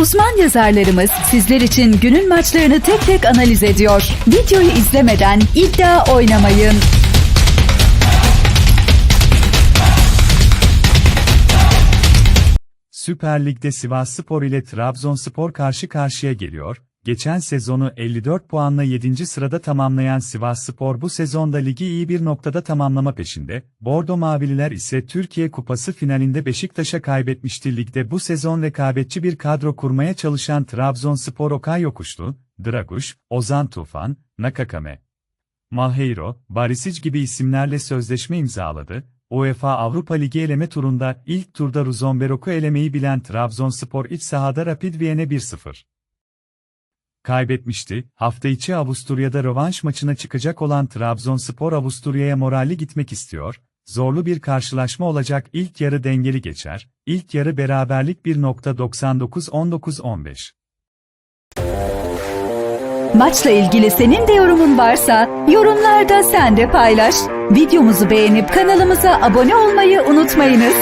Uzman yazarlarımız sizler için günün maçlarını tek tek analiz ediyor. Videoyu izlemeden iddia oynamayın. Süper Lig'de Sivasspor ile Trabzonspor karşı karşıya geliyor. Geçen sezonu 54 puanla 7. sırada tamamlayan Sivasspor bu sezonda ligi iyi bir noktada tamamlama peşinde. Bordo Mavililer ise Türkiye Kupası finalinde Beşiktaş'a kaybetmişti. Ligde bu sezon rekabetçi bir kadro kurmaya çalışan Trabzonspor Okay Yokuşlu, Draguş, Ozan Tufan, Nakakame, Malheiro, Barisic gibi isimlerle sözleşme imzaladı. UEFA Avrupa Ligi eleme turunda ilk turda Ruzomberok'u elemeyi bilen Trabzonspor iç sahada Rapid Viyen'e 1-0 kaybetmişti. Hafta içi Avusturya'da rövanş maçına çıkacak olan Trabzonspor Avusturya'ya moralli gitmek istiyor. Zorlu bir karşılaşma olacak ilk yarı dengeli geçer. İlk yarı beraberlik 1.99-19-15. Maçla ilgili senin de yorumun varsa yorumlarda sen de paylaş. Videomuzu beğenip kanalımıza abone olmayı unutmayınız.